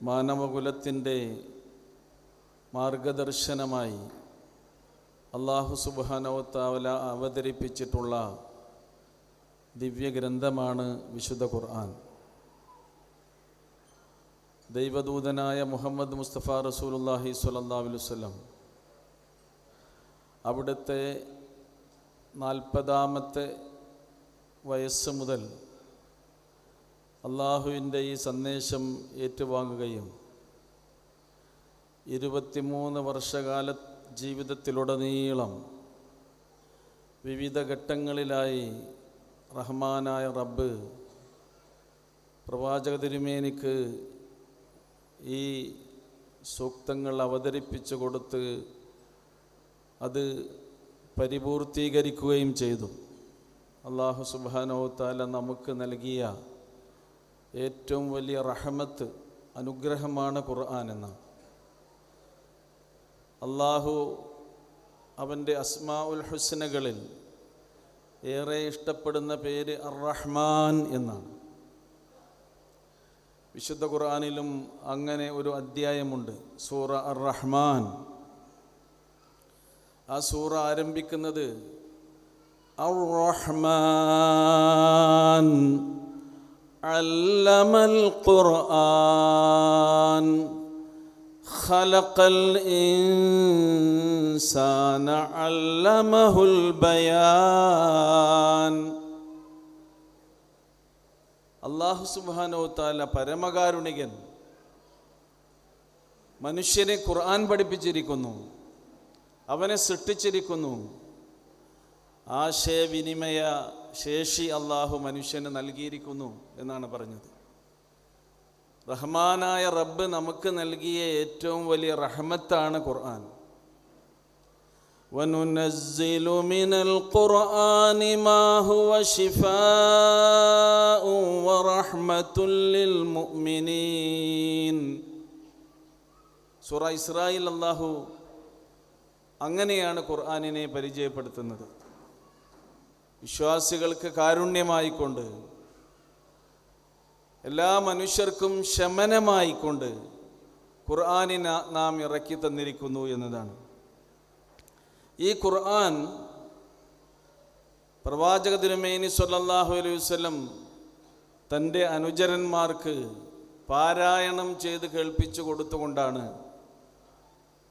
മാനവകുലത്തിന്റെ മാർഗദർശനമായി അള്ളാഹു സുബാനവത്താവല അവതരിപ്പിച്ചിട്ടുള്ള ദിവ്യഗ്രന്ഥമാണ് വിശുദ്ധ ഖുർആൻ. ദൈവദൂതനായ മുഹമ്മദ് മുസ്തഫ റസൂലുല്ലാഹി വസല്ലം അവിടുത്തെ നാൽപ്പതാമത്തെ വയസ്സ് മുതൽ അള്ളാഹുവിന്റെ ഈ സന്ദേശം ഏറ്റുവാങ്ങുകയും ഇരുപത്തിമൂന്ന് വർഷകാല ജീവിതത്തിലുടനീളം വിവിധ ഘട്ടങ്ങളിലായി റഹ്മാനായ റബ്ബ് പ്രവാചക തിരുമേനിക്ക് ഈ സൂക്തങ്ങൾ അവതരിപ്പിച്ചു കൊടുത്ത് അത് പരിപൂർത്തീകരിക്കുകയും ചെയ്തു. അള്ളാഹു സുബാനോ താല നമുക്ക് നൽകിയ ഏറ്റവും വലിയ റഹമത്ത് അനുഗ്രഹമാണ് ഖുർആൻ എന്ന. അള്ളാഹു അവന്റെ അസ്മാ ഉൽ ഹുസ്നകളിൽ ഏറെ ഇഷ്ടപ്പെടുന്ന പേര് അർ റഹ്മാൻ എന്നാണ്. വിശുദ്ധ ഖുർആാനിലും അങ്ങനെ ഒരു അധ്യായമുണ്ട് സൂറ അർ റഹ്മാൻ ആ സൂറ ആരംഭിക്കുന്നത് അർ റഹ്മാൻ علم القرآن خلق الإنسان علمه البيان അള്ളാഹു സുബാനോ താല പരമകാരുണികൻ മനുഷ്യനെ ഖുർആൻ പഠിപ്പിച്ചിരിക്കുന്നു അവനെ സൃഷ്ടിച്ചിരിക്കുന്നു ആശയവിനിമയ ശേഷി അള്ളാഹു മനുഷ്യന് നൽകിയിരിക്കുന്നു എന്നാണ് പറഞ്ഞത് റഹ്മാനായ റബ്ബ് നമുക്ക് നൽകിയ ഏറ്റവും വലിയ റഹ്മത്താണ് ഖുർആൻ وننزل من القرآن ما هو شفاء ورحمة للمؤمنين സൂറ ഇസ്രായേൽ അള്ളാഹു അങ്ങനെയാണ് ഖുർആാനിനെ പരിചയപ്പെടുത്തുന്നത് വിശ്വാസികൾക്ക് കാരുണ്യമായിക്കൊണ്ട് എല്ലാ മനുഷ്യർക്കും ശമനമായിക്കൊണ്ട് ഖുർആാനിന് നാം ഇറക്കി തന്നിരിക്കുന്നു എന്നതാണ്. ഈ ഖുർആൻ പ്രവാചക തിരുമേനി സല്ലല്ലാഹു അലൈഹി വസല്ലം തന്റെ അനുചരന്മാർക്ക് പാരായണം ചെയ്ത് കേൾപ്പിച്ചു കൊടുത്തുകൊണ്ടാണ്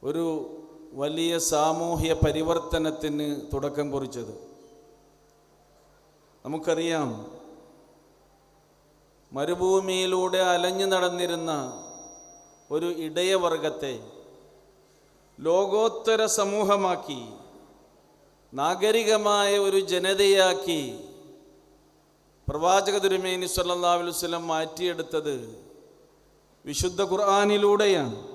ഒരു വലിയ സാമൂഹ്യ പരിവർത്തനത്തിന് തുടക്കം കുറിച്ചത്. നമുക്കറിയാം. മരുഭൂമിയിലൂടെ അലഞ്ഞു നടന്നിരുന്ന ഒരു ഇടയവർഗത്തെ ലോകോത്തര സമൂഹമാക്കി നാഗരികമായ ഒരു ജനതയാക്കി പ്രവാചക തിരുമേനി അലൈഹി വസല്ലം മാറ്റിയെടുത്തത് വിശുദ്ധ ഖുർആാനിലൂടെയാണ്.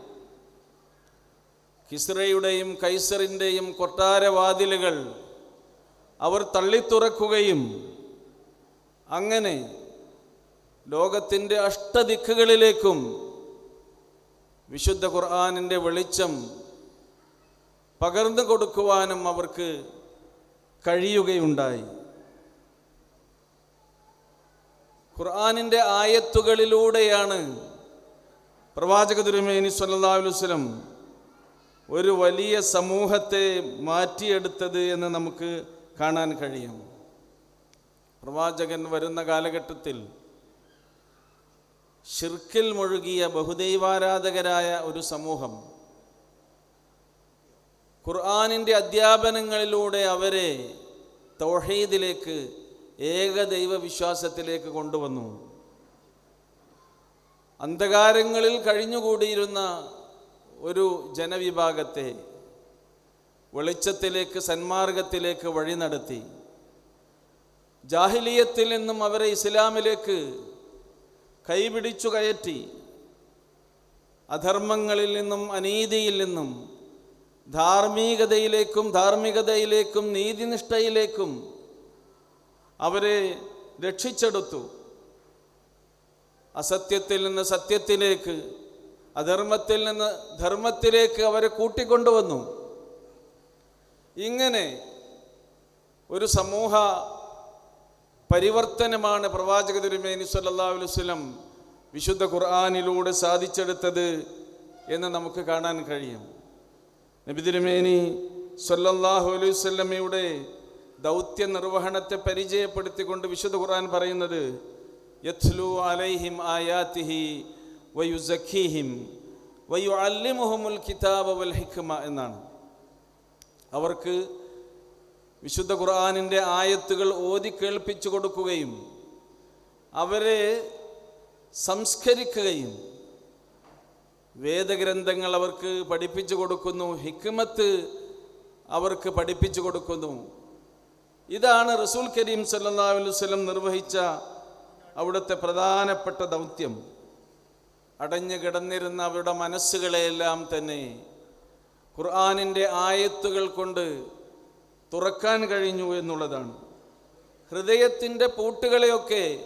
കിസ്രയുടെയും കൈസറിന്റെയും കൊട്ടാരവാതിലുകൾ അവർ തള്ളിത്തുറക്കുകയും അങ്ങനെ ലോകത്തിന്റെ അഷ്ടദിക്കുകളിലേക്കും വിശുദ്ധ ഖുർആാനിന്റെ വെളിച്ചം പകർന്നു കൊടുക്കുവാനും അവർക്ക് കഴിയുകയുണ്ടായി. ഖുർആാനിന്റെ ആയത്തുകളിലൂടെയാണ് പ്രവാചക തിരുമേനി വസല്ലം ഒരു വലിയ സമൂഹത്തെ മാറ്റിയെടുത്തത് എന്ന് നമുക്ക് കാണാൻ കഴിയും. പ്രവാചകൻ വരുന്ന കാലഘട്ടത്തിൽ ഷിർക്കിൽ മുഴുകിയ ബഹുദൈവാരാധകരായ ഒരു സമൂഹം ഖുർആാനിന്റെ അധ്യാപനങ്ങളിലൂടെ അവരെ തൗഹീദിലേക്ക് ഏകദൈവ വിശ്വാസത്തിലേക്ക് കൊണ്ടുവന്നു. അന്ധകാരങ്ങളിൽ കഴിഞ്ഞുകൂടിയിരുന്ന ഒരു ജനവിഭാഗത്തെ വെളിച്ചത്തിലേക്ക് സന്മാർഗത്തിലേക്ക് വഴി നടത്തി ജാഹിലീയത്തിൽ നിന്നും അവരെ ഇസ്ലാമിലേക്ക് കൈപിടിച്ചു കയറ്റി. അധർമ്മങ്ങളിൽ നിന്നും അനീതിയിൽ നിന്നും ധാർമ്മികതയിലേക്കും ധാർമ്മികതയിലേക്കും നീതിനിഷ്ഠയിലേക്കും അവരെ രക്ഷിച്ചെടുത്തു. അസത്യത്തിൽ നിന്ന് സത്യത്തിലേക്ക് അധർമ്മത്തിൽ നിന്ന് ധർമ്മത്തിലേക്ക് അവരെ കൂട്ടിക്കൊണ്ടുവന്നു. ഇങ്ങനെ ഒരു സമൂഹ പരിവർത്തനമാണ് പ്രവാചക തിരുമേനി സല്ലാ അലൈഹി വസല്ലം വിശുദ്ധ ഖുർആാനിലൂടെ സാധിച്ചെടുത്തത് എന്ന് നമുക്ക് കാണാൻ കഴിയും. നബി തിരുമേനി സല്ലാഹു അലൈഹി വസല്ലമയുടെ ദൗത്യ നിർവഹണത്തെ പരിചയപ്പെടുത്തിക്കൊണ്ട് വിശുദ്ധ ഖുർആൻ പറയുന്നത് യത്ലു അലൈഹിം ആയാത്തിഹി വയുസഖീഹിം വയുഅല്ലിമുഹുമുൽ കിതാബ വൽ ഹിക്മ എന്നാണ്. അവർക്ക് വിശുദ്ധ ഖുർആാനിന്റെ ആയത്തുകൾ ഓതി കേൾപ്പിച്ചു കൊടുക്കുകയും അവരെ സംസ്കരിക്കുകയും വേദഗ്രന്ഥങ്ങൾ അവർക്ക് പഠിപ്പിച്ചു കൊടുക്കുന്നു ഹിക്മത്ത് അവർക്ക് പഠിപ്പിച്ചു കൊടുക്കുന്നു. ഇതാണ് റസൂൽ കരീം അലൈഹി വസല്ലം നിർവഹിച്ച അവിടുത്തെ പ്രധാനപ്പെട്ട ദൗത്യം. അടഞ്ഞു കിടന്നിരുന്ന അവരുടെ മനസ്സുകളെയെല്ലാം തന്നെ ഖുർആാനിന്റെ ആയത്തുകൾ കൊണ്ട് തുറക്കാൻ കഴിഞ്ഞു എന്നുള്ളതാണ്. ഹൃദയത്തിന്റെ പൂട്ടുകളെയൊക്കെ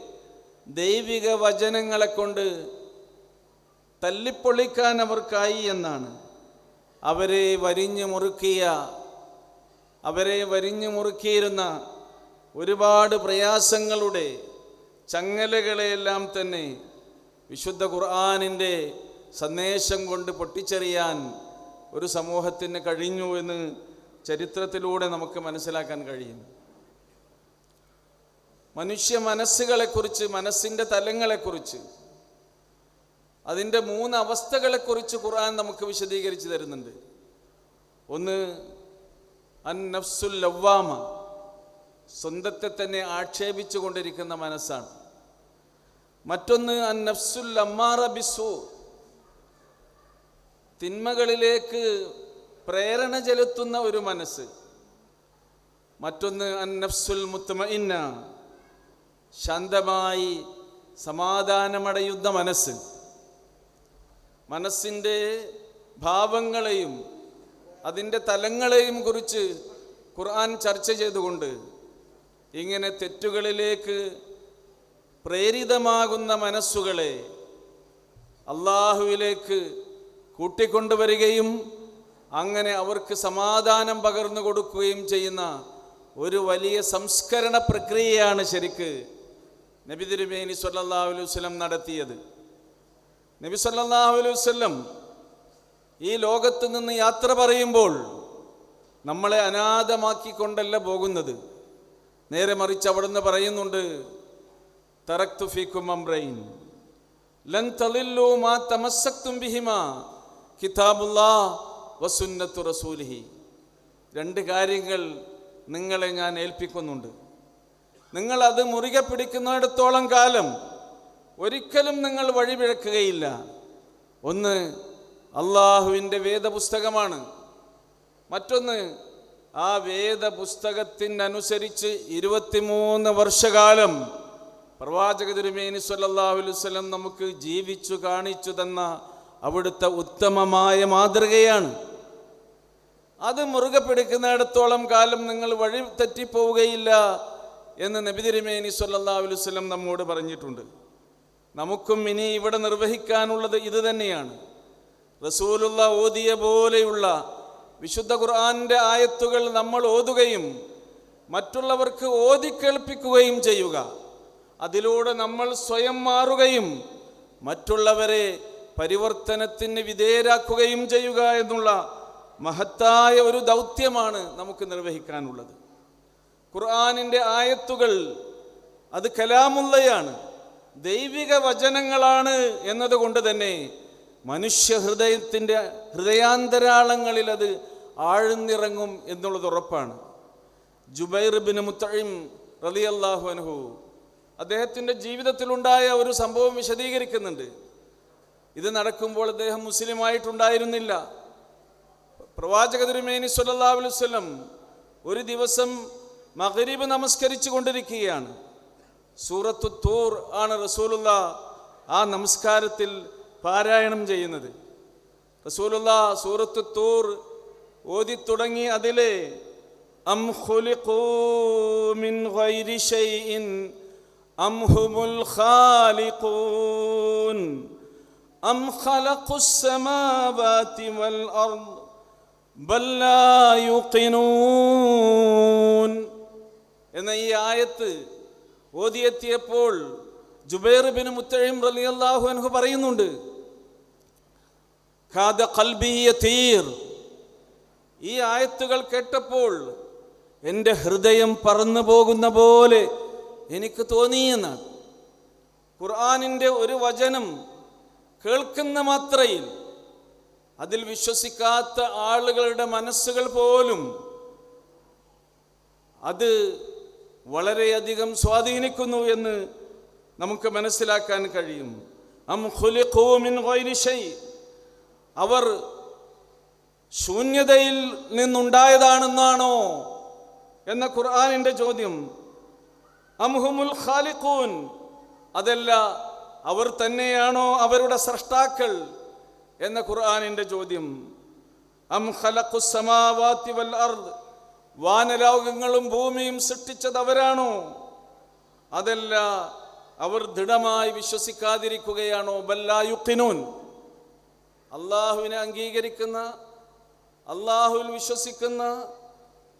ദൈവിക വചനങ്ങളെ കൊണ്ട് തല്ലിപ്പൊളിക്കാൻ അവർക്കായി എന്നാണ്. അവരെ വരിഞ്ഞു മുറുക്കിയ അവരെ വരിഞ്ഞു മുറുക്കിയിരുന്ന ഒരുപാട് പ്രയാസങ്ങളുടെ ചങ്ങലകളെയെല്ലാം തന്നെ വിശുദ്ധ ഖുർആാനിന്റെ സന്ദേശം കൊണ്ട് പൊട്ടിച്ചെറിയാൻ ഒരു സമൂഹത്തിന് കഴിഞ്ഞു എന്ന് ചരിത്രത്തിലൂടെ നമുക്ക് മനസ്സിലാക്കാൻ കഴിയും. മനുഷ്യ മനസ്സുകളെക്കുറിച്ച് മനസ്സിന്റെ തലങ്ങളെക്കുറിച്ച് അതിന്റെ മൂന്ന് അവസ്ഥകളെക്കുറിച്ച് ഖുർആൻ നമുക്ക് വിശദീകരിച്ച് തരുന്നുണ്ട്. ഒന്ന് അൻ നഫ്സുൽ ലവ്വാമ സ്വന്തത്തെ തന്നെ ആക്ഷേപിച്ചു കൊണ്ടിരിക്കുന്ന മനസ്സാണ്. മറ്റൊന്ന് അൻ നഫ്സുൽ അമ്മാറ ബിസു തിന്മകളിലേക്ക് പ്രേരണ ചെലുത്തുന്ന ഒരു മനസ്സ്. മറ്റൊന്ന് അന്നഫ്സുൽ നഫ്സുൽ മുത്തമഇന്ന ശാന്തമായി സമാധാനമടയുന്ന മനസ്സ്. മനസ്സിന്റെ ഭാവങ്ങളെയും അതിന്റെ തലങ്ങളെയും കുറിച്ച് ഖുർആൻ ചർച്ച ചെയ്തുകൊണ്ട് ഇങ്ങനെ തെറ്റുകളിലേക്ക് പ്രേരിതമാകുന്ന മനസ്സുകളെ അള്ളാഹുവിലേക്ക് കൂട്ടിക്കൊണ്ടുവരികയും അങ്ങനെ അവർക്ക് സമാധാനം പകർന്നു കൊടുക്കുകയും ചെയ്യുന്ന ഒരു വലിയ സംസ്കരണ പ്രക്രിയയാണ് ശരിക്ക് നബി തിരുമേനി സല്ലാഹു അലൈഹി വസല്ലം നടത്തിയത്. നബി സല്ലാഹു അലൈഹി വസല്ലം ഈ ലോകത്ത് നിന്ന് യാത്ര പറയുമ്പോൾ നമ്മളെ അനാഥമാക്കിക്കൊണ്ടല്ല പോകുന്നത്. നേരെ മറിച്ച് അവിടുന്ന് പറയുന്നുണ്ട് തറക്തു ഫീക്കും അംറൈൻ ലൻ തളില്ലു മാ തമസ്സക്തും ബിഹിമാ കിതാബുല്ലാ വസുന്നത്തു റസൂലിഹി. രണ്ട് കാര്യങ്ങൾ നിങ്ങളെ ഞാൻ ഏൽപ്പിക്കുന്നുണ്ട്. നിങ്ങൾ അത് മുറുകെ പിടിക്കുന്നിടത്തോളം കാലം ഒരിക്കലും നിങ്ങൾ വഴിപിഴക്കുകയില്ല ഒന്ന് അള്ളാഹുവിന്റെ വേദപുസ്തകമാണ്. മറ്റൊന്ന് ആ വേദപുസ്തകത്തിനനുസരിച്ച് ഇരുപത്തിമൂന്ന് വർഷകാലം പ്രവാചക തിരുമേനി വസല്ലം നമുക്ക് ജീവിച്ചു കാണിച്ചു തന്ന അവിടുത്തെ ഉത്തമമായ മാതൃകയാണ്. അത് മുറുകെ പിടിക്കുന്നിടത്തോളം കാലം നിങ്ങൾ വഴി തെറ്റിപ്പോവുകയില്ല എന്ന് നബി തിരുമേനി സല്ലല്ലാഹു അലൈഹി വസല്ലം നമ്മോട് പറഞ്ഞിട്ടുണ്ട്. നമുക്കും ഇനി ഇവിടെ നിർവഹിക്കാനുള്ളത് ഇത് തന്നെയാണ്. റസൂലുള്ള ഓതിയ പോലെയുള്ള വിശുദ്ധ ഖുർആന്റെ ആയത്തുകൾ നമ്മൾ ഓതുകയും മറ്റുള്ളവർക്ക് ഓതിക്കേൾപ്പിക്കുകയും ചെയ്യുക. അതിലൂടെ നമ്മൾ സ്വയം മാറുകയും മറ്റുള്ളവരെ പരിവർത്തനത്തിന് വിധേയരാക്കുകയും ചെയ്യുക എന്നുള്ള മഹത്തായ ഒരു ദൗത്യമാണ് നമുക്ക് നിർവഹിക്കാനുള്ളത്. ഖുർആാനിന്റെ ആയത്തുകൾ അത് കലാമുള്ളയാണ് ദൈവിക വചനങ്ങളാണ് എന്നതുകൊണ്ട് തന്നെ മനുഷ്യ ഹൃദയത്തിന്റെ ഹൃദയാന്തരാളങ്ങളിൽ അത് ആഴ്ന്നിറങ്ങും എന്നുള്ളത് ഉറപ്പാണ്. ജുബൈർ ബിൻ മുത്തഴിം റലിയല്ലാഹു അൻഹു അദ്ദേഹത്തിന്റെ ജീവിതത്തിലുണ്ടായ ഒരു സംഭവം വിശദീകരിക്കുന്നുണ്ട്. ഇത് നടക്കുമ്പോൾ അദ്ദേഹം മുസ്ലിമായിട്ടുണ്ടായിരുന്നില്ല. പ്രവാചക തിരുമേനി സല്ലല്ലാഹു അലൈഹി വസല്ലം ഒരു ദിവസം മഗ്രിബ് നമസ്കരിച്ചു കൊണ്ടിരിക്കുകയാണ്. സൂറത്തു തൂർ ആണ് റസൂലുള്ള ആ നമസ്കാരത്തിൽ പാരായണം ചെയ്യുന്നത്. റസൂലുള്ള സൂറത്തു തൂർ ഓതി തുടങ്ങി അതിലെ അം മിൻ ഷൈഇൻ അം ഹുമുൽ അം ഖലഖുസ് السماوات വൽ بل لا യുഖിനൂൻ എന്ന ഈ ആയത്ത് ഓതിയെത്തിയപ്പോൾ ജുബൈർ ബിൻ മുത്തഴിം റളിയല്ലാഹു അൻഹു പറയുന്നുണ്ട് ഈ ആയത്തുകൾ കേട്ടപ്പോൾ എന്റെ ഹൃദയം പറന്നു പോകുന്ന പോലെ എനിക്ക് തോന്നിയെന്നാണ്. ഖുർആാനിന്റെ ഒരു വചനം കേൾക്കുന്ന മാത്രയിൽ അതിൽ വിശ്വസിക്കാത്ത ആളുകളുടെ മനസ്സുകൾ പോലും അത് വളരെയധികം സ്വാധീനിക്കുന്നു എന്ന് നമുക്ക് മനസ്സിലാക്കാൻ കഴിയും. അവർ ശൂന്യതയിൽ നിന്നുണ്ടായതാണെന്നാണോ എന്ന ഖുർആാനിന്റെ ചോദ്യം. അംഹുമുൽ ഖാലിഖൂൻ. അതല്ല അവർ തന്നെയാണോ അവരുടെ സൃഷ്ടാക്കൾ എന്ന ഖുർആാനിന്റെ ചോദ്യം. അം ഖലഖുസ് സമാവാത്തി വൽ അർദ് വാനലോകങ്ങളും ഭൂമിയും സൃഷ്ടിച്ചത് അവരാണോ? അതല്ല അവർ ദൃഢമായി വിശ്വസിക്കാതിരിക്കുകയാണോ? ബല്ലായുക്കിനൂൻ അള്ളാഹുവിനെ അംഗീകരിക്കുന്ന അള്ളാഹുവിൽ വിശ്വസിക്കുന്ന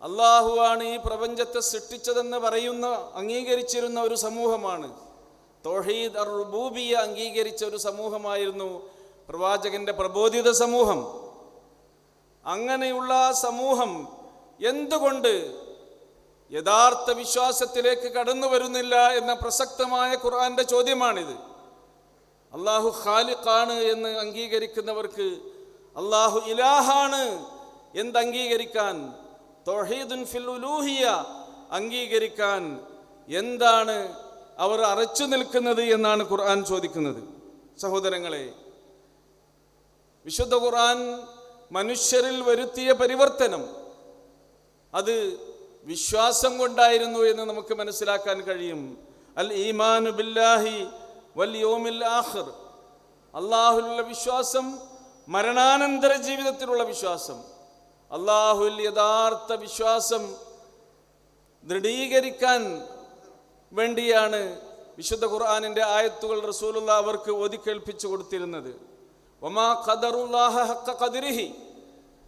അള്ളാഹുവാണ് ഈ പ്രപഞ്ചത്തെ സൃഷ്ടിച്ചതെന്ന് പറയുന്ന അംഗീകരിച്ചിരുന്ന ഒരു സമൂഹമാണ്. തോഹീദ് അർ റുബൂബിയ അംഗീകരിച്ച ഒരു സമൂഹമായിരുന്നു പ്രവാചകന്റെ പ്രബോധിത സമൂഹം. അങ്ങനെയുള്ള സമൂഹം എന്തുകൊണ്ട് യഥാർത്ഥ വിശ്വാസത്തിലേക്ക് കടന്നു വരുന്നില്ല എന്ന പ്രസക്തമായ ഖുർആന്റെ ചോദ്യമാണിത്. അള്ളാഹു ഖാലിഖാണ് എന്ന് അംഗീകരിക്കുന്നവർക്ക് അള്ളാഹു ഇലാഹാണ് എന്ത് അംഗീകരിക്കാൻ? തൊഹീദുൻ ഫിൽ ഉലൂഹിയ അംഗീകരിക്കാൻ. എന്താണ് അവർ അറച്ചു നിൽക്കുന്നത് എന്നാണ് ഖുർആൻ ചോദിക്കുന്നത്. സഹോദരങ്ങളെ വിശുദ്ധ ഖുർആൻ മനുഷ്യരിൽ വരുത്തിയ പരിവർത്തനം അത് വിശ്വാസം കൊണ്ടായിരുന്നു എന്ന് നമുക്ക് മനസ്സിലാക്കാൻ കഴിയും. അൽ ഈമാനു ബില്ലാഹി വൽ യോമിൽ ആഖിർ. അള്ളാഹുലുള്ള വിശ്വാസം മരണാനന്തര ജീവിതത്തിലുള്ള വിശ്വാസം. അള്ളാഹുൽ യഥാർത്ഥ വിശ്വാസം ദൃഢീകരിക്കാൻ വേണ്ടിയാണ് വിശുദ്ധ ഖുർആാനിന്റെ ആയത്തുകൾ റസൂലുള്ള അവർക്ക് ഒതുക്കേൽപ്പിച്ചു കൊടുത്തിരുന്നത്. ഒമാ ഖദറുല്ലാഹ ഹക്ക ഖദിരിഹി.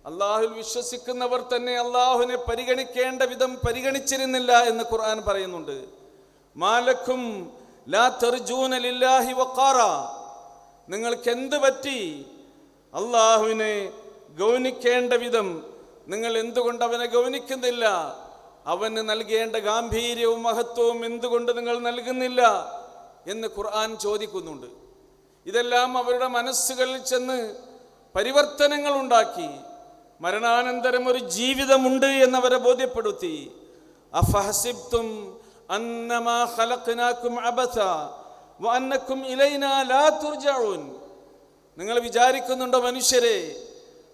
അള്ളാഹുൽ വിശ്വസിക്കുന്നവർ തന്നെ അള്ളാഹുവിനെ പരിഗണിക്കേണ്ട വിധം പരിഗണിച്ചിരുന്നില്ല എന്ന് ഖുർആൻ പറയുന്നുണ്ട്. മാലക്കും ലാ തെർജൂന ലില്ലാഹി വക്കാറ നിങ്ങൾക്ക് എന്ത് പറ്റി? അള്ളാഹുവിനെ ഗൗനിക്കേണ്ട വിധം നിങ്ങൾ എന്തുകൊണ്ട് അവനെ ഗൗനിക്കുന്നില്ല? അവന് നൽകേണ്ട ഗാംഭീര്യവും മഹത്വവും എന്തുകൊണ്ട് നിങ്ങൾ നൽകുന്നില്ല എന്ന് ഖുർആൻ ചോദിക്കുന്നുണ്ട്. ഇതെല്ലാം അവരുടെ മനസ്സുകളിൽ ചെന്ന് പരിവർത്തനങ്ങൾ ഉണ്ടാക്കി. മരണാനന്തരം ഒരു ജീവിതമുണ്ട് എന്നവരെ ബോധ്യപ്പെടുത്തി. അഫഹസിബ്തും അന്നമാ അബസ ഇലൈനാ ലാ തുർജഊൻ നിങ്ങൾ വിചാരിക്കുന്നുണ്ടോ മനുഷ്യരെ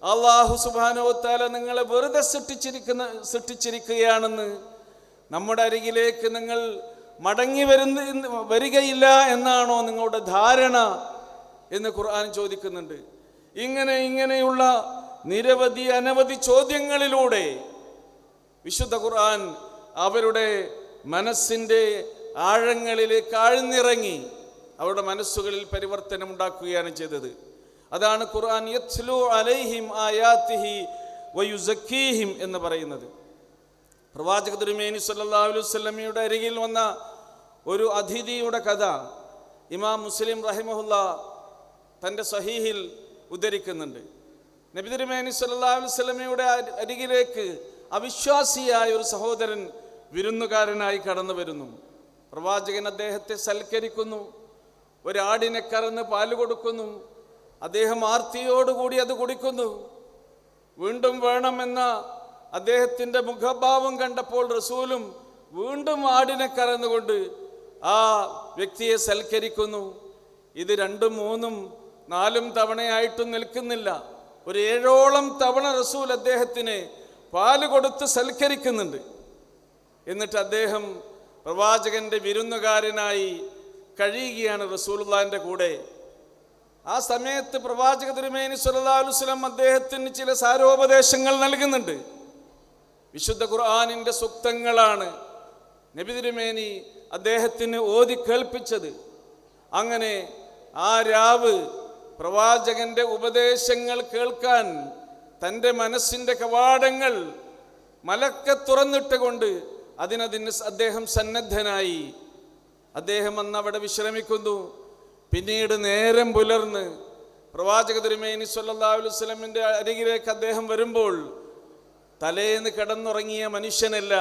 അള്ളാഹു സുബാനോത്താല നിങ്ങളെ വെറുതെ സൃഷ്ടിച്ചിരിക്കുന്ന സൃഷ്ടിച്ചിരിക്കുകയാണെന്ന് നമ്മുടെ അരികിലേക്ക് നിങ്ങൾ മടങ്ങി വരുന്ന വരികയില്ല എന്നാണോ നിങ്ങളുടെ ധാരണ എന്ന് ഖുർആൻ ചോദിക്കുന്നുണ്ട്. ഇങ്ങനെ ഇങ്ങനെയുള്ള നിരവധി അനവധി ചോദ്യങ്ങളിലൂടെ വിശുദ്ധ ഖുർആൻ അവരുടെ മനസ്സിന്റെ ആഴങ്ങളിലേക്ക് ആഴ്ന്നിറങ്ങി അവരുടെ മനസ്സുകളിൽ പരിവർത്തനം ഉണ്ടാക്കുകയാണ് ചെയ്തത്. അതാണ് ഖുർആൻ യത്ലു അലൈഹിം ആയാത്തിഹി വയുസക്കീഹിം എന്ന് പറയുന്നത്. പ്രവാചക തിരുമേനി സല്ലല്ലാഹു അലൈഹി വസല്ലമയുടെ അരികിൽ വന്ന ഒരു അതിഥിയുടെ കഥ ഇമാം മുസ്ലിം റഹിമഹുല്ല തന്റെ സഹീഹിൽ ഉദ്ധരിക്കുന്നുണ്ട്. നബി തിരുമേനി വസല്ലമയുടെ അരി- അരികിലേക്ക് അവിശ്വാസിയായ ഒരു സഹോദരൻ വിരുന്നുകാരനായി കടന്നു വരുന്നു. പ്രവാചകൻ അദ്ദേഹത്തെ സൽക്കരിക്കുന്നു ഒരാടിനെ കറന്ന് പാൽ കൊടുക്കുന്നു അദ്ദേഹം ആർത്തിയോടുകൂടി അത് കുടിക്കുന്നു. വീണ്ടും വേണമെന്ന അദ്ദേഹത്തിന്റെ മുഖഭാവം കണ്ടപ്പോൾ റസൂലും വീണ്ടും ആടിനെ കറന്നുകൊണ്ട് ആ വ്യക്തിയെ സൽക്കരിക്കുന്നു. ഇത് രണ്ടും മൂന്നും നാലും തവണയായിട്ടും നിൽക്കുന്നില്ല. ഒരു ഏഴോളം തവണ റസൂൽ അദ്ദേഹത്തിന് പാൽ കൊടുത്ത് സൽക്കരിക്കുന്നുണ്ട്. എന്നിട്ട് അദ്ദേഹം പ്രവാചകന്റെ വിരുന്നുകാരനായി കഴിയുകയാണ് റസൂലുള്ളാന്റെ കൂടെ. ആ സമയത്ത് പ്രവാചക തിരുമേനി വസല്ലം അദ്ദേഹത്തിന് ചില സാരോപദേശങ്ങൾ നൽകുന്നുണ്ട്. വിശുദ്ധ ഖുർആാനിന്റെ സുക്തങ്ങളാണ് നബി തിരുമേനി അദ്ദേഹത്തിന് ഓതി കേൾപ്പിച്ചത്. അങ്ങനെ ആ രാവ് പ്രവാചകന്റെ ഉപദേശങ്ങൾ കേൾക്കാൻ തന്റെ മനസ്സിന്റെ കവാടങ്ങൾ മലക്കെ തുറന്നിട്ടുകൊണ്ട് അതിനതിന് അദ്ദേഹം സന്നദ്ധനായി. അദ്ദേഹം അന്ന് അവിടെ വിശ്രമിക്കുന്നു. പിന്നീട് നേരം പുലർന്ന് പ്രവാചക തിരുമേനി വസല്ലമിന്റെ അരികിലേക്ക് അദ്ദേഹം വരുമ്പോൾ തലേന്ന് കിടന്നുറങ്ങിയ മനുഷ്യനല്ല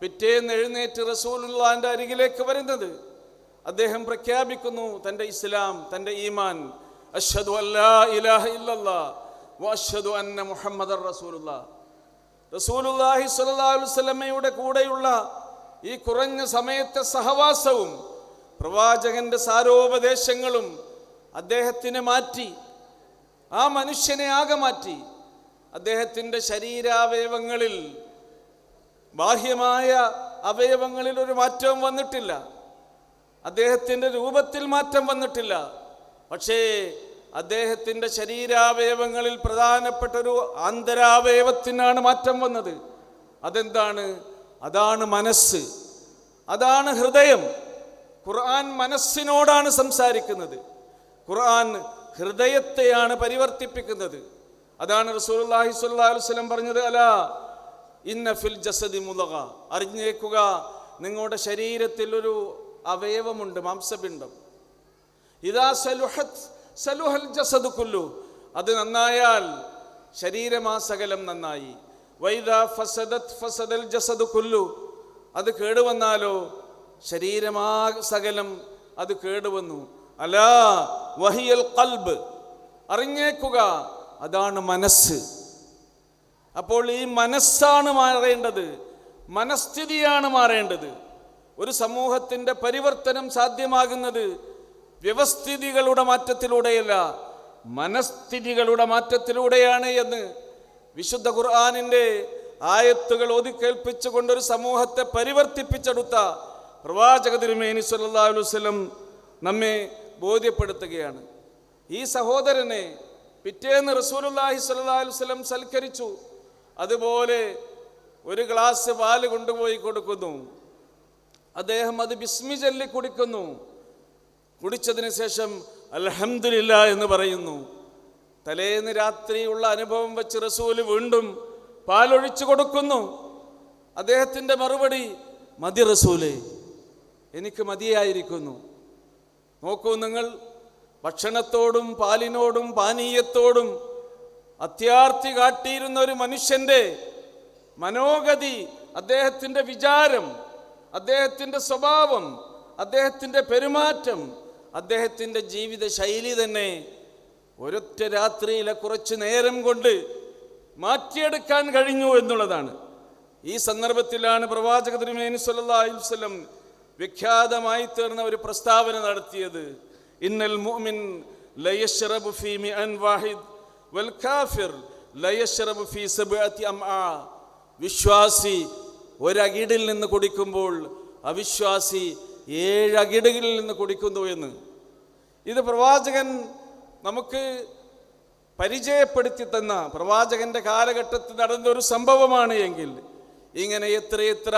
പിറ്റേന്ന് എഴുന്നേറ്റ് റസൂലുള്ളാന്റെ അരികിലേക്ക് വരുന്നത്. അദ്ദേഹം പ്രഖ്യാപിക്കുന്നു തന്റെ ഇസ്ലാം തന്റെ ഈമാൻ അഷദു അല്ലാ ഇലാഹ ഇല്ലല്ലാ അന്ന മുഹമ്മദ് റസൂലുള്ളാ റസൂലുള്ളാഹി സ്വല്ലല്ലാഹു അലൈഹി വസല്ലമയുടെ കൂടെയുള്ള ഈ കുറഞ്ഞ സമയത്തെ സഹവാസവും പ്രവാചകന്റെ സാരോപദേശങ്ങളും അദ്ദേഹത്തിനെ മാറ്റി ആ മനുഷ്യനെ ആകെ മാറ്റി. അദ്ദേഹത്തിന്റെ ശരീരാവയവങ്ങളിൽ ബാഹ്യമായ അവയവങ്ങളിൽ ഒരു മാറ്റവും വന്നിട്ടില്ല. അദ്ദേഹത്തിന്റെ രൂപത്തിൽ മാറ്റം വന്നിട്ടില്ല. പക്ഷേ അദ്ദേഹത്തിന്റെ ശരീരാവയവങ്ങളിൽ പ്രധാനപ്പെട്ട ഒരു ആന്തരാവയവത്തിനാണ് മാറ്റം വന്നത്. അതെന്താണ്? അതാണ് മനസ്സ്. അതാണ് ഹൃദയം. ഖുർആൻ മനസ്സിനോടാണ് സംസാരിക്കുന്നത്. ഖുർആൻ ഹൃദയത്തെയാണ് പരിവർത്തിപ്പിക്കുന്നത്. അതാണ് റസൂലുള്ളാഹി സ്വല്ലല്ലാഹു അലൈഹി വസല്ലം പറഞ്ഞത് അല ഇന്ന ഫിൽ ജസദി മുലക അറിഞ്ഞേക്കുക നിങ്ങളുടെ ശരീരത്തിൽ ഒരു അവയവമുണ്ട് മാംസപിണ്ഡം. ഇതാ സലുഹത് സലുഹൽ ജസദ് കുല്ലു. അത് നന്നായാൽ ശരീരമാസകലം നന്നായി. വൈദ ഫസദത് ഫസദൽ ജസദ് കുല്ലു. അത് കേടുവന്നാലോ ശരീരമാ സകലം അത് കേടുവന്നു. അല്ല വഹിയൽ കൽബ് അറിഞ്ഞേക്കുക അതാണ് മനസ്സ്. അപ്പോൾ ഈ മനസ്സാണ് മാറേണ്ടത്. മനസ്ഥിതിയാണ് മാറേണ്ടത്. ഒരു സമൂഹത്തിന്റെ പരിവർത്തനം സാധ്യമാകുന്നത് വ്യവസ്ഥിതികളുടെ മാറ്റത്തിലൂടെയല്ല. മനസ്ഥിതികളുടെ മാറ്റത്തിലൂടെയാണ് എന്ന് വിശുദ്ധ ഖുർആാനിന്റെ ആയത്തുകൾ ഒതുക്കേൽപ്പിച്ചുകൊണ്ടൊരു സമൂഹത്തെ പരിവർത്തിപ്പിച്ചെടുത്ത പ്രവാചക തിരുമേനി വസല്ലം നമ്മെ ബോധ്യപ്പെടുത്തുകയാണ്. ഈ സഹോദരനെ പിറ്റേന്ന് റസൂലുല്ലാഹി വസല്ലം സൽക്കരിച്ചു. അതുപോലെ ഒരു ഗ്ലാസ് പാൽ കൊണ്ടുപോയി കൊടുക്കുന്നു. അദ്ദേഹം അത് ബിസ്മി ചൊല്ലി കുടിക്കുന്നു. കുടിച്ചതിന് ശേഷം അലഹമില്ല എന്ന് പറയുന്നു. തലേന്ന് രാത്രിയുള്ള അനുഭവം വെച്ച് റസൂൽ വീണ്ടും പാലൊഴിച്ചു കൊടുക്കുന്നു. അദ്ദേഹത്തിന്റെ മറുപടി മതി റസൂലേ എനിക്ക് മതിയായിരിക്കുന്നു. നോക്കൂ നിങ്ങൾ ഭക്ഷണത്തോടും പാലിനോടും പാനീയത്തോടും അത്യാർത്തി കാട്ടിയിരുന്ന ഒരു മനുഷ്യന്റെ മനോഗതി അദ്ദേഹത്തിന്റെ വിചാരം അദ്ദേഹത്തിന്റെ സ്വഭാവം അദ്ദേഹത്തിന്റെ പെരുമാറ്റം അദ്ദേഹത്തിന്റെ ജീവിത ശൈലി തന്നെ ഒരൊറ്റ രാത്രിയിലെ കുറച്ച് നേരം കൊണ്ട് മാറ്റിയെടുക്കാൻ കഴിഞ്ഞു എന്നുള്ളതാണ്. ഈ സന്ദർഭത്തിലാണ് പ്രവാചക തിരുമേനി സല്ലല്ലാഹു അലൈഹി വസല്ലം വിഖ്യാതമായി തീർന്ന ഒരു പ്രസ്താവന നടത്തിയത് ഇന്നൽ മുഅ്മിൻ ലയശ്റബു ഫീ മിഅൻ വാഹിദ് വൽ കാഫിർ ലയശ്റബു ഫീ സബഅതി അംആ. വിശ്വാസി ഒരകിടിൽ നിന്ന് കുടിക്കുമ്പോൾ അവിശ്വാസി ഏഴ് അകിടുകളിൽ നിന്ന് കുടിക്കുന്നു എന്ന്. ഇത് പ്രവാചകൻ നമുക്ക് പരിചയപ്പെടുത്തി തന്ന പ്രവാചകന്റെ കാലഘട്ടത്തിൽ നടന്ന ഒരു സംഭവമാണ് എങ്കിൽ ഇങ്ങനെ എത്രയെത്ര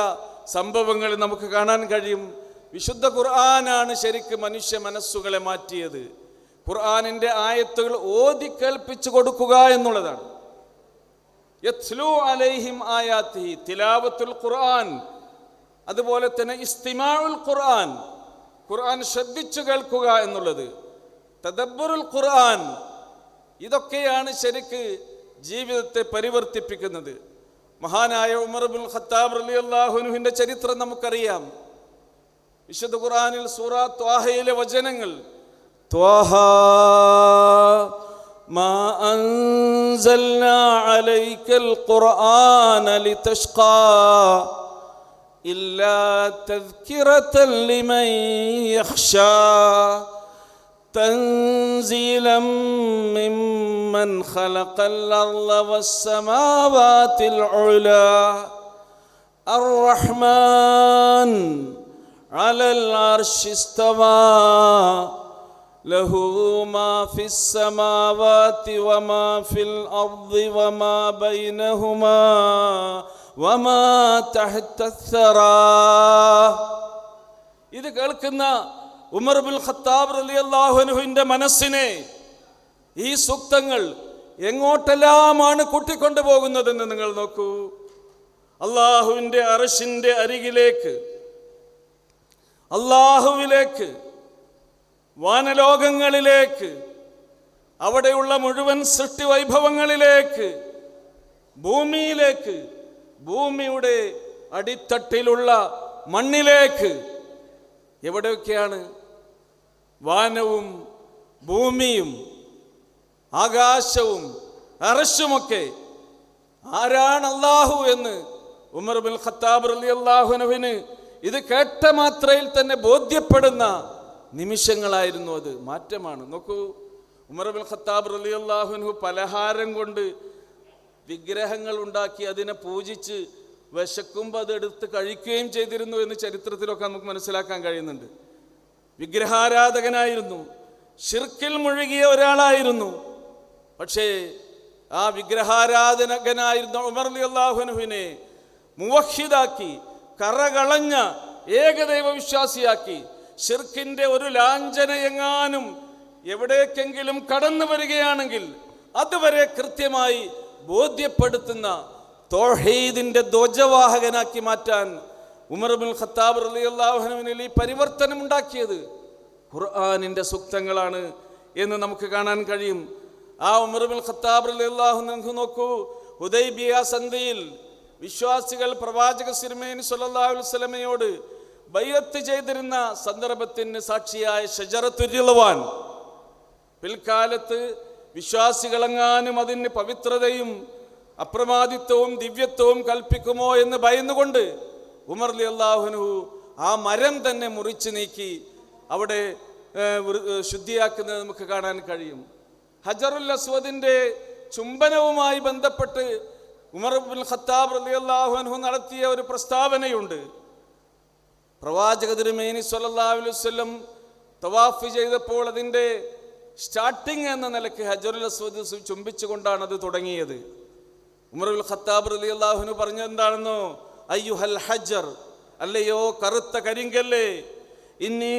സംഭവങ്ങൾ നമുക്ക് കാണാൻ കഴിയും. വിശുദ്ധ ഖുർആനാണ് ശരിക്ക് മനുഷ്യ മനസ്സുകളെ മാറ്റിയത്. ഖുർആാനിന്റെ ആയത്തുകൾ ഓതി കേൾപ്പിച്ചു കൊടുക്കുക എന്നുള്ളതാണ്. അലൈഹിം തിലാവത്തുൽ ഖുർആൻ അതുപോലെ തന്നെ ഇസ്തിമാഉൽ ഖുർആൻ. ഖുർആൻ ശ്രദ്ധിച്ചു കേൾക്കുക എന്നുള്ളത്. തദബ്ബുറുൽ ഖുർആൻ ഇതൊക്കെയാണ് ശരിക്ക് ജീവിതത്തെ പരിവർത്തിപ്പിക്കുന്നത്. മഹാനായ ഉമർ ബുൽ ഖത്താബ് അലി അള്ളാഹുനുവിൻ്റെ ചരിത്രം നമുക്കറിയാം വിശുദ്ധ ഖുർആനിൽ സൂറ ത്വാഹയിലെ വചനങ്ങൾ ത്വാഹ ما أنزلنا عليك القرآن لتشقى إلا تذكرة لمن يخشى تنزيلا ممن خلق الأرض والسماوات العلى الرحمن على العرش استوى له ما في السماوات وما في الأرض وما بينهما وما تحت الثرى ഇത് കേൾക്കുന്ന ഉമർ ബുൽ ഖത്താബ് റളിയല്ലാഹുവിന്റെ മനസ്സിനെ ഈ സൂക്തങ്ങൾ എങ്ങോട്ടെല്ലാമാണ് കൂട്ടിക്കൊണ്ടു പോകുന്നതെന്ന് നിങ്ങൾ നോക്കൂ. അള്ളാഹുവിന്റെ അറിഷിന്റെ അരികിലേക്ക് അള്ളാഹുവിലേക്ക് വാനലോകങ്ങളിലേക്ക് അവിടെയുള്ള മുഴുവൻ സൃഷ്ടി വൈഭവങ്ങളിലേക്ക് ഭൂമിയിലേക്ക് ഭൂമിയുടെ അടിത്തട്ടിലുള്ള മണ്ണിലേക്ക് എവിടെയൊക്കെയാണ് വാനവും ഭൂമിയും ആകാശവും അറശുമൊക്കെ ആരാണ് അള്ളാഹു എന്ന് ഉമർ ബിൻ ഖത്താബ് അലി അള്ളാഹുനുവിന് ഇത് കേട്ട മാത്രയിൽ തന്നെ ബോധ്യപ്പെടുന്ന നിമിഷങ്ങളായിരുന്നു അത്. മാറ്റമാണ്. നോക്കൂ ഉമർ ബിൻ ഖത്താബ് അലി അള്ളാഹുനു പലഹാരം കൊണ്ട് വിഗ്രഹങ്ങൾ ഉണ്ടാക്കി അതിനെ പൂജിച്ച് വിശക്കുമ്പോൾ അതെടുത്ത് കഴിക്കുകയും ചെയ്തിരുന്നു എന്ന് ചരിത്രത്തിലൊക്കെ നമുക്ക് മനസ്സിലാക്കാൻ കഴിയുന്നുണ്ട്. വിഗ്രഹാരാധകനായിരുന്നു. ഷിർക്കിൽ മുഴുകിയ ഒരാളായിരുന്നു. പക്ഷേ ആ വിഗ്രഹാരാധനകനായിരുന്ന ഉമർ അള്ളാഹുനുവിനെ മുവഹിദാക്കി കറകളഞ്ഞ ഏകദൈവ വിശ്വാസിയാക്കി ഷിർക്കിന്റെ ഒരു ലാഞ്ചന എങ്ങാനും എവിടേക്കെങ്കിലും കടന്നു വരികയാണെങ്കിൽ അതുവരെ കൃത്യമായി ബോധ്യപ്പെടുത്തുന്ന തോഹീദിന്റെ ധ്വജവാഹകനാക്കി മാറ്റാൻ ഉമർ ബിൻ ഖത്താബ് റലി അള്ളാഹുനുവിനിൽ ഈ പരിവർത്തനം ഉണ്ടാക്കിയത്. ഖുർആാനിന്റെ സൂക്തങ്ങളാണ് എന്ന് നമുക്ക് കാണാൻ കഴിയും. ആ ഉമർബുൽ ഖത്താബ് റലി അള്ളാഹു നിങ്ങൾക്ക് നോക്കൂ. ഹുദൈബിയ സന്ധിയിൽ വിശ്വാസികൾ പ്രവാചക സിനിമേൻ സല്ലല്ലാഹു അലൈഹി വസല്ലമയോട് ബയ്യത്ത് ചെയ്തിരുന്ന സന്ദർഭത്തിന് സാക്ഷിയായ ഷജറത്തുരുളവാൻ പിൽക്കാലത്ത് വിശ്വാസികളെങ്ങാനും അതിന് പവിത്രതയും അപ്രമാദിത്വവും ദിവ്യത്വവും കൽപ്പിക്കുമോ എന്ന് ഭയന്നുകൊണ്ട് ഉമർ അലി അള്ളാഹുനു ആ മരം തന്നെ മുറിച്ചു നീക്കി അവിടെ ശുദ്ധിയാക്കുന്നത് നമുക്ക് കാണാൻ കഴിയും. ഹജറുൽ അസ്വദിന്റെ ചുംബനവുമായി ബന്ധപ്പെട്ട് ഉമർ ഉമർബുൽ ഖത്താബ് അലി അള്ളാഹുനു നടത്തിയ ഒരു പ്രസ്താവനയുണ്ട്. പ്രവാചക തിരുമേനി സല്ലല്ലാഹു അലൈഹി വസല്ലം തവാഫ് ചെയ്തപ്പോൾ അതിന്റെ സ്റ്റാർട്ടിങ് എന്ന നിലയ്ക്ക് ഹജറുൽ അസ്വദ് ചുംബിച്ചുകൊണ്ടാണ് അത് തുടങ്ങിയത്. ഉമറുൽ ഖത്താബ് അലി അള്ളാഹുനു പറഞ്ഞത് എന്താണെന്നോ? അയ്യുഹൽ ഹജർ അല്ലയോ കറുത്ത കരിങ്കല്ലേ. ഇന്നി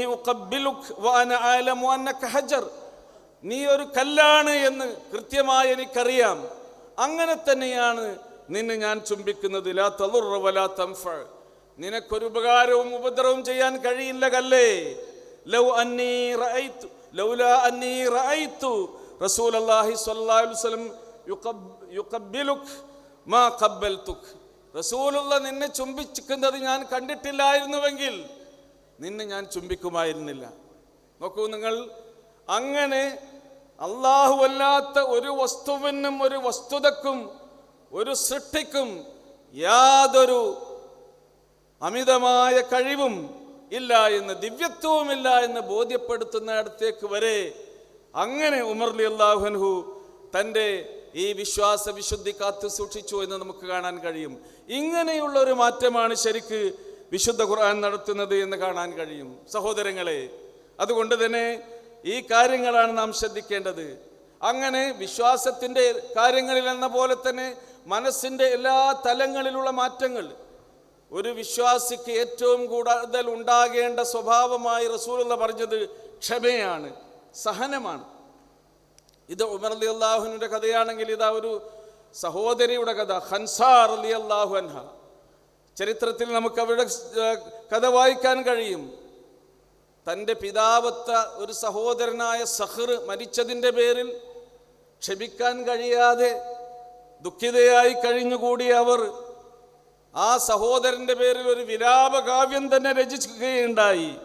ഹജർ നീ ഒരു കല്ലാണ് എന്ന് കൃത്യമായി എനിക്കറിയാം. അങ്ങനെ തന്നെയാണ് നിന്നെ ഞാൻ ചുംബിക്കുന്നത്. ലാ തളുറ വലാ തംഫ നിനക്കൊരു ഉപകാരവും ഉപദ്രവവും ചെയ്യാൻ കഴിയില്ല കല്ലേ. ലൗ അന്നീ റഅയ്തു ലൗലാ അന്നീ റഅയ്തു. റസൂലുള്ളാഹി സ്വല്ലല്ലാഹു അലൈഹി വസല്ലം യുഖബ് യുഖബ്ബിലുക് മാ ഖബ്ബൽതുക് റസൂലുള്ള നിന്നെ ചുംബിക്കുന്നത് ഞാൻ കണ്ടിട്ടില്ലായിരുന്നുവെങ്കിൽ നിന്നെ ഞാൻ ചുംബിക്കുമായിരുന്നില്ല. നോക്കൂ നിങ്ങൾ അങ്ങനെ അള്ളാഹു അല്ലാത്ത ഒരു വസ്തുവിനും ഒരു വസ്തുതക്കും ഒരു സൃഷ്ടിക്കും യാതൊരു അമിതമായ കഴിവും ഇല്ല എന്ന് ദിവ്യത്വവുമില്ല എന്ന് ബോധ്യപ്പെടുത്തുന്നിടത്തേക്ക് വരെ അങ്ങനെ ഉമർ അള്ളാഹുൻഹു തന്റെ ഈ വിശ്വാസ വിശുദ്ധി കാത്തു സൂക്ഷിച്ചു എന്ന് നമുക്ക് കാണാൻ കഴിയും. ഇങ്ങനെയുള്ള ഒരു മാറ്റമാണ് ശരിക്ക് വിശുദ്ധ ഖുർആൻ നടത്തുന്നത് എന്ന് കാണാൻ കഴിയും. സഹോദരങ്ങളെ അതുകൊണ്ട് തന്നെ ഈ കാര്യങ്ങളാണ് നാം ശ്രദ്ധിക്കേണ്ടത്. അങ്ങനെ വിശ്വാസത്തിന്റെ കാര്യങ്ങളിൽ എന്ന പോലെ തന്നെ മനസ്സിന്റെ എല്ലാ തലങ്ങളിലുള്ള മാറ്റങ്ങൾ ഒരു വിശ്വാസിക്ക് ഏറ്റവും കൂടുതൽ ഉണ്ടാകേണ്ട സ്വഭാവമായി റസൂലുള്ള പറഞ്ഞത് ക്ഷമയാണ് സഹനമാണ്. ഇത് ഉമർ അലി അള്ളാഹുവിന്റെ കഥയാണെങ്കിൽ ഇതാ ഒരു സഹോദരിയുടെ കഥ ഹൻസാർ അലി അള്ളാഹു അൻഹ. ചരിത്രത്തിൽ നമുക്ക് അവരുടെ കഥ വായിക്കാൻ കഴിയും. തന്റെ പിതാവത്ത ഒരു സഹോദരനായ സഹർ മരിച്ചതിന്റെ പേരിൽ ക്ഷമിക്കാൻ കഴിയാതെ ദുഃഖിതയായി കഴിഞ്ഞുകൂടി അവർ ആ സഹോദരന്റെ പേരിൽ ഒരു വിലാപകാവ്യം തന്നെ രചിക്കുകയുണ്ടായി.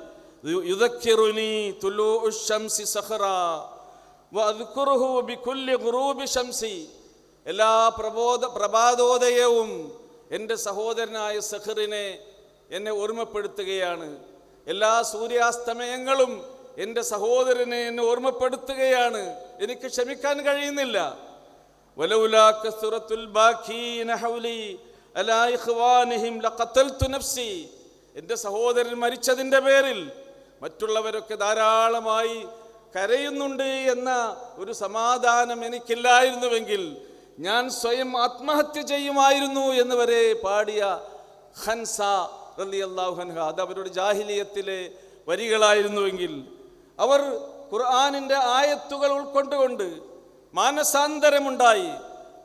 യുദക്കിറുനി തുലോ ഷംസി സഹറാ. എല്ലാ പ്രബോധ പ്രഭാതോദയവും എന്റെ സഹോദരനായ സഹറിനെ എന്നെ ഓർമ്മപ്പെടുത്തുകയാണ്. എല്ലാ സൂര്യാസ്തമയങ്ങളും എന്റെ സഹോദരനെ എന്നെ ഓർമ്മപ്പെടുത്തുകയാണ്. എനിക്ക് ക്ഷമിക്കാൻ കഴിയുന്നില്ല. എന്റെ സഹോദരൻ മരിച്ചതിന്റെ പേരിൽ മറ്റുള്ളവരൊക്കെ ധാരാളമായി കരയുന്നുണ്ട് എന്ന ഒരു സമാധാനം എനിക്കില്ലായിരുന്നുവെങ്കിൽ ഞാൻ സ്വയം ആത്മഹത്യ ചെയ്യുമായിരുന്നു എന്ന് വരെ പാടിയ ഹൻസ റളിയല്ലാഹു അൻഹ. അത് അവരുടെ ജാഹിലിയത്തിലെ വരികളായിരുന്നുവെങ്കിൽ അവർ ഖുർആാനിന്റെ ആയത്തുകൾ ഉൾക്കൊണ്ടുകൊണ്ട് മാനസാന്തരമുണ്ടായി.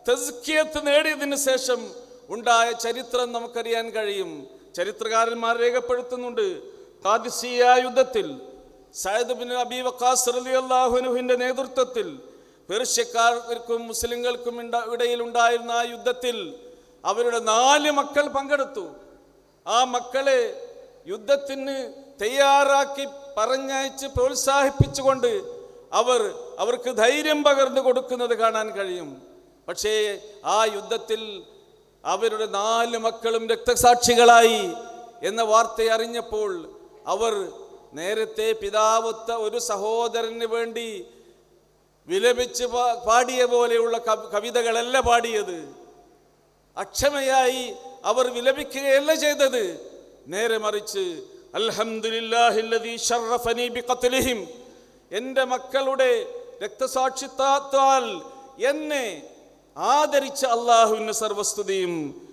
തെസ്കിയത്ത് നേടിയതിന് ശേഷം ഉണ്ടായ ചരിത്രം നമുക്കറിയാൻ കഴിയും. ചരിത്രകാരന്മാർ രേഖപ്പെടുത്തുന്നുണ്ട്. കാദിസിയ യുദ്ധത്തിൽ സയദ് ബിൻ അബി വക്കാസ് റളിയല്ലാഹുവിന്റെ നേതൃത്വത്തിൽ പേർഷ്യക്കാർക്കും മുസ്ലിങ്ങൾക്കും ഇടയിലുണ്ടായിരുന്ന ആ യുദ്ധത്തിൽ അവരുടെ നാല് മക്കൾ പങ്കെടുത്തു. ആ മക്കളെ യുദ്ധത്തിന് തയ്യാറാക്കി പറഞ്ഞയച്ച് പ്രോത്സാഹിപ്പിച്ചുകൊണ്ട് അവർ അവർക്ക് ധൈര്യം പകർന്നു കൊടുക്കുന്നത് കാണാൻ കഴിയും. പക്ഷേ ആ യുദ്ധത്തിൽ അവരുടെ നാല് മക്കളും രക്തസാക്ഷികളായി എന്ന വാർത്ത അറിഞ്ഞപ്പോൾ അവർ നേരത്തെ പിതാവൊത്ത ഒരു സഹോദരന് വേണ്ടി വിലപിച്ച് പാടിയ പോലെയുള്ള കവ- കവിതകളല്ല പാടിയത്. അക്ഷമയായി അവർ വിലപിക്കുകയല്ല ചെയ്തത്. നേരെ മറിച്ച് ബിഖത്ലിഹിം. എന്റെ മക്കളുടെ രക്തസാക്ഷിത്വത്താൽ എന്നെ ആദരിച്ച അള്ളാഹുവിന് സർവസ്തുതിയും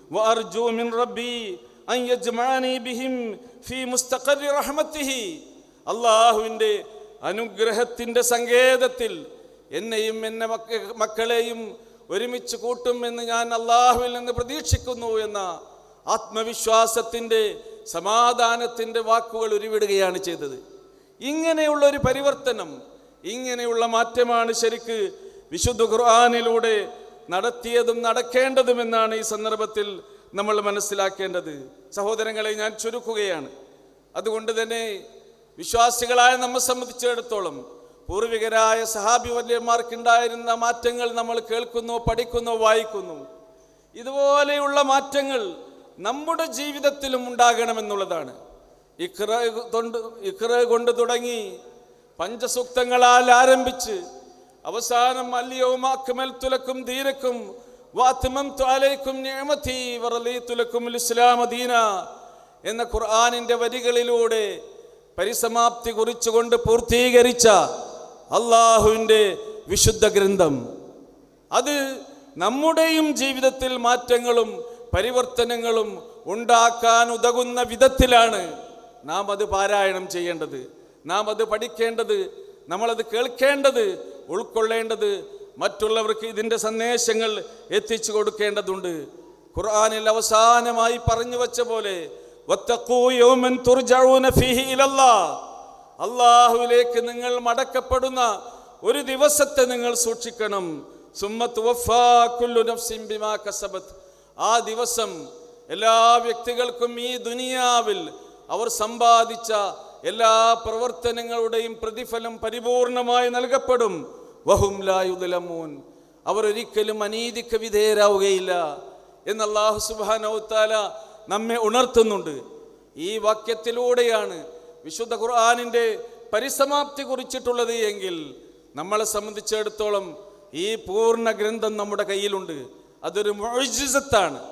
ഫീ മുസ്തഖറി റഹ്മത്തിഹി. അള്ളാഹുവിന്റെ അനുഗ്രഹത്തിന്റെ സങ്കേതത്തിൽ എന്നെയും എന്നെ മക്ക മക്കളെയും ഒരുമിച്ച് കൂട്ടുമെന്ന് ഞാൻ അള്ളാഹുവിൽ നിന്ന് പ്രതീക്ഷിക്കുന്നു എന്ന ആത്മവിശ്വാസത്തിന്റെ സമാധാനത്തിന്റെ വാക്കുകൾ ഉരുവിടുകയാണ് ചെയ്തത്. ഇങ്ങനെയുള്ള ഒരു പരിവർത്തനം ഇങ്ങനെയുള്ള മാറ്റമാണ് ശരിക്ക് വിശുദ്ധ ഖുർആാനിലൂടെ നടത്തിയതും നടക്കേണ്ടതുമെന്നാണ് ഈ സന്ദർഭത്തിൽ നമ്മൾ മനസ്സിലാക്കേണ്ടത്. സഹോദരങ്ങളെ ഞാൻ ചുരുക്കുകയാണ്. അതുകൊണ്ട് തന്നെ വിശ്വാസികളായ നമ്മെ സംബന്ധിച്ചിടത്തോളം പൂർവികരായ സഹാബി വല്യന്മാർക്കുണ്ടായിരുന്ന മാറ്റങ്ങൾ നമ്മൾ കേൾക്കുന്നു പഠിക്കുന്നു വായിക്കുന്നു. ഇതുപോലെയുള്ള മാറ്റങ്ങൾ നമ്മുടെ ജീവിതത്തിലും ഉണ്ടാകണമെന്നുള്ളതാണ് ഇഖ്റ കൊണ്ട് ഇഖ്റ കൊണ്ട് തുടങ്ങി പഞ്ചസൂക്തങ്ങളാൽ ആരംഭിച്ച് അവസാനം അല്യവുമാക്കുമൽ തുലക്കും ദീനക്കും വാത്മംതു അലൈക്കും നിഅമതി വറലീ തുലക്കും ഇസ്ലാമദീന എന്ന ഖുർആനിന്റെ വരികളിലൂടെ പരിസമാപ്തി കുറിച്ചുകൊണ്ട് പൂർത്തീകരിച്ച അള്ളാഹുവിന്റെ വിശുദ്ധ ഗ്രന്ഥം. അത് നമ്മുടെയും ജീവിതത്തിൽ മാറ്റങ്ങളും പരിവർത്തനങ്ങളും ഉണ്ടാക്കാൻ ഉതകുന്ന വിധത്തിലാണ് നാം അത് പാരായണം ചെയ്യേണ്ടത്. നാം അത് പഠിക്കേണ്ടത് നമ്മളത് കേൾക്കേണ്ടത് ഉൾക്കൊള്ളേണ്ടത് മറ്റുള്ളവർക്ക് ഇതിന്റെ സന്ദേശങ്ങൾ എത്തിച്ചു കൊടുക്കേണ്ടതുണ്ട്. ഖുർആാനിൽ അവസാനമായി പറഞ്ഞു വച്ച പോലെ അള്ളാഹുവിലേക്ക് നിങ്ങൾ മടക്കപ്പെടുന്ന ഒരു ദിവസത്തെ നിങ്ങൾ സൂക്ഷിക്കണം. ആ ദിവസം എല്ലാ വ്യക്തികൾക്കും ഈ ദുനിയാവിൽ അവർ സമ്പാദിച്ച എല്ലാ പ്രവർത്തനങ്ങളുടെയും പ്രതിഫലം പരിപൂർണമായി നൽകപ്പെടും. വഹും ലായുദലമോൻ അവർ ഒരിക്കലും അനീതിക്ക് വിധേയരാവുകയില്ല. എന്ന് അള്ളാഹു സുബാനൗത്താല നമ്മെ ഉണർത്തുന്നുണ്ട്. ഈ വാക്യത്തിലൂടെയാണ് വിശുദ്ധ ഖുർആാനിന്റെ പരിസമാപ്തി കുറിച്ചിട്ടുള്ളത് എങ്കിൽ നമ്മളെ സംബന്ധിച്ചിടത്തോളം ഈ പൂർണ ഗ്രന്ഥം നമ്മുടെ കയ്യിലുണ്ട്. അതൊരു മൊഴിജിസത്താണ്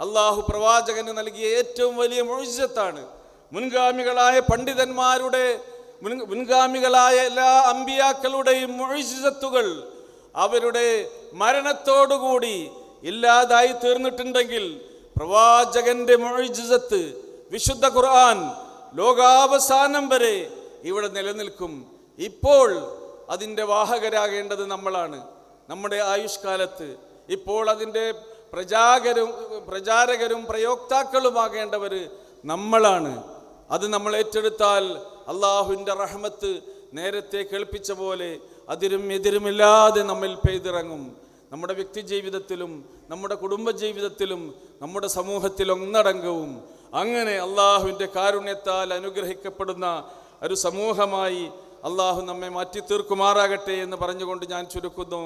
അള്ളാഹു പ്രവാചകന് നൽകിയ ഏറ്റവും വലിയ മൊഴിജിസത്താണ് മുൻഗാമികളായ പണ്ഡിതന്മാരുടെ മുൻ- മുൻഗാമികളായ എല്ലാ അമ്പിയാക്കളുടെയും മൊഴിജിസത്തുകൾ അവരുടെ മരണത്തോടുകൂടി ഇല്ലാതായി തീർന്നിട്ടുണ്ടെങ്കിൽ പ്രവാചകന്റെ മൊഴിജിസത്ത് വിശുദ്ധ ഖുർആൻ ലോകാവസാനം വരെ ഇവിടെ നിലനിൽക്കും. ഇപ്പോൾ അതിന്റെ വാഹകരാകേണ്ടത് നമ്മളാണ്. നമ്മുടെ ആയുഷ്കാലത്ത് ഇപ്പോൾ അതിന്റെ പ്രചാകരും പ്രചാരകരും പ്രയോക്താക്കളുമാകേണ്ടവർ നമ്മളാണ്. അത് നമ്മൾ ഏറ്റെടുത്താൽ അള്ളാഹുവിന്റെ റഹ്മത്ത് നേരത്തെ കേൾപ്പിച്ച പോലെ അതിരും എതിരുമില്ലാതെ നമ്മിൽ പെയ്തിറങ്ങും. നമ്മുടെ വ്യക്തി ജീവിതത്തിലും നമ്മുടെ കുടുംബ ജീവിതത്തിലും നമ്മുടെ സമൂഹത്തിൽ ഒന്നടങ്കവും അങ്ങനെ അള്ളാഹുവിന്റെ കാരുണ്യത്താൽ അനുഗ്രഹിക്കപ്പെടുന്ന ഒരു സമൂഹമായി അള്ളാഹു നമ്മെ മാറ്റി തീർക്കുമാറാകട്ടെ എന്ന് പറഞ്ഞുകൊണ്ട് ഞാൻ ചുരുക്കുന്നു.